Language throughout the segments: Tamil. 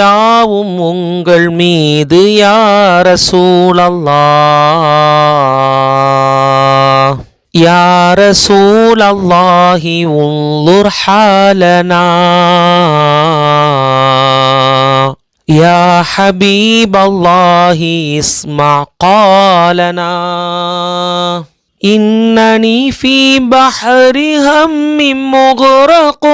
யாவும் உங்கள் மீது யார சூழல்லா يا رسول الله انظر حالنا يا حبيب الله اسمع قالنا إنني في بحر هم مغرق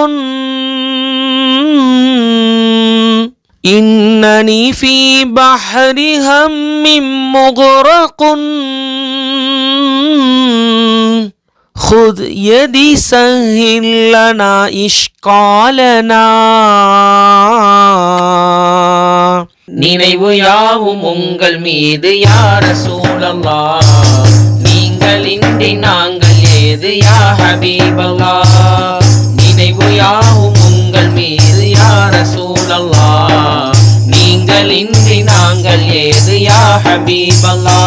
إنني في بحر هم مغرق خذ يدي سهل لنا إشقالنا நினைவு யாவும் உங்கள் மீது யார சூழல்லா நீங்கள் இன்றி நாங்கள் ஏது யா ஹபீபல்லா நீங்கள் இன்றி நாங்கள் ஏது யா ஹபீபல்லா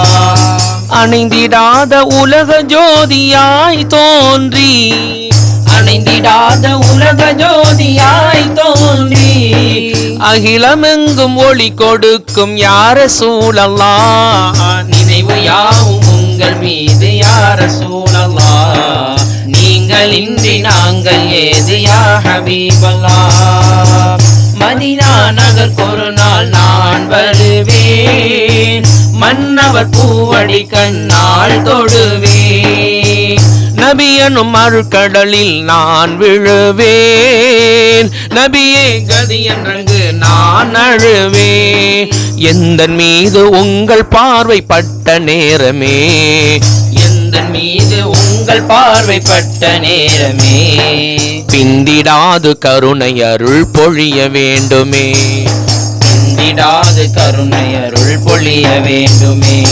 அணைந்திடாத உலக ஜோதியாய் தோன்றி. அணைந்திடாத உலக ஜோதியாய் தோன்றி. அகிலமெங்கும் ஒளி கொடுக்கும் யார சூழல்லா நினைவு யாவும் உங்கள் மீது யார சூழலா நீங்கள் இன்றி நாங்கள் ஏது யா ஹபீபல்லா மதினா நகர் ஒரு நாள் நான் வருவேன். மன்னவர் பூவடி கண்ணால் தொடுவேன். நபியனும் எனும் நான் விழுவேன். நபியே கதி என்றங்கு நான் அழுவேன். எந்த மீது உங்கள் பார்வை பட்ட நேரமே? எந்த மீது உங்கள் பார்வைப்பட்ட நேரமே? பிந்திடாது கருணை அருள் பொழிய வேண்டுமே. பிந்திடாது கருணை அருள் பொழிய வேண்டுமே.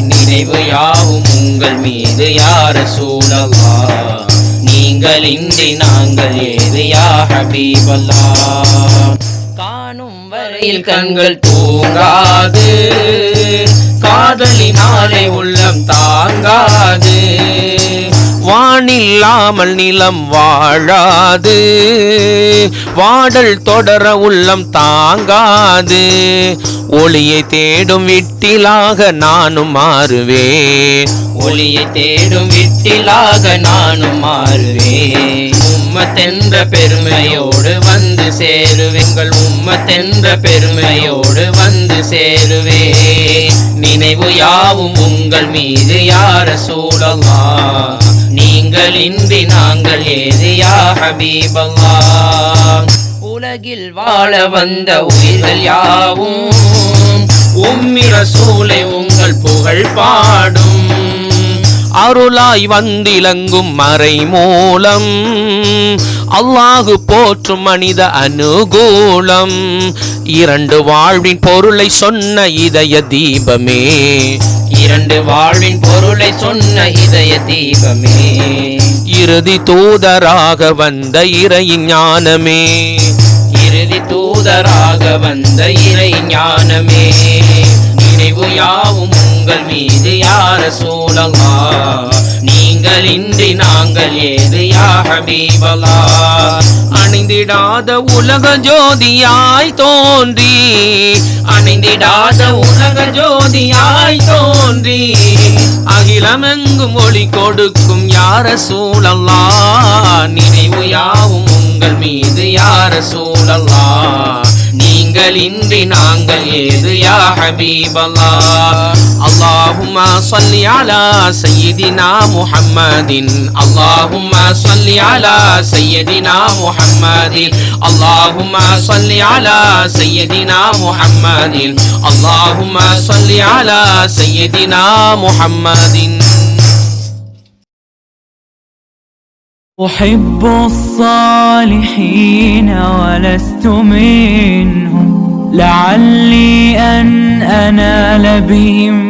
நினைவு யாவும் உங்கள் மீது யார சூழவா? நீங்கள் இன்றி நாங்கள் ஏது யா ஹபீபல்லா காணும் வரையில் கண்கள் தூங்காது. காதலினாலே உள்ளம் தாங்காது. வானில்லாமல் நிலம் வாழாது. வாடல் தொடர உள்ளம் தாங்காது. ஒளியை தேடும் விட்டிலாக நானும் மாறுவேன். ஒளியை தேடும் விட்டிலாக நானும் மாறுவேன். உம்மத்தென்ற பெருமையோடு வந்து சேருவெங்கள் உம்மத்தென்ற பெருமையோடு வந்து சேருவே நினைவு யாவும் உங்கள் மீது யார சூழலா நீங்கள் இன்றி நாங்கள் ஏது யா ஹபீபல்லா உலகில் வாழ வந்த உயிர்கள் யாவும்? உம்மிர சூளை உங்கள் புகழ் பாடும். அருளாய் வந்திலங்கும் மறை மூலம். அல்லாஹு போற்றும் மனித அனுகூலம். இரண்டு வாழ்வின் பொருளை சொன்ன இதய தீபமே. இரண்டு வாழ்வின் பொருளை சொன்ன இதய தீபமே. இறுதி தூதராக வந்த இறை ஞானமே. இறுதி தூதராக வந்த இறை ஞானமே. நினைவு யாவும் உங்கள் மீது யார சூழலா? நீங்கள் இன்றி நாங்கள் ஏது யா ஹபீபலா அணிந்திடாத உலக ஜோதியாய் தோன்றி. அணிந்திடாத உலக ஜோதியாய் தோன்றி. அகிலமெங்கும் ஒளி கொடுக்கும் யார சூழல்லா? நினைவு யாவும் உங்கள் மீது யார சூழல்லா? நீங்கள் இன்றி நாங்கள் ஏது யா ஹபீபல்லா اللهم صل على سيدنا محمد اللهم صل على سيدنا محمد اللهم صل على سيدنا محمد اللهم صل على سيدنا محمد أحب الصالحين ولست منهم لعلي أن أنال بهم.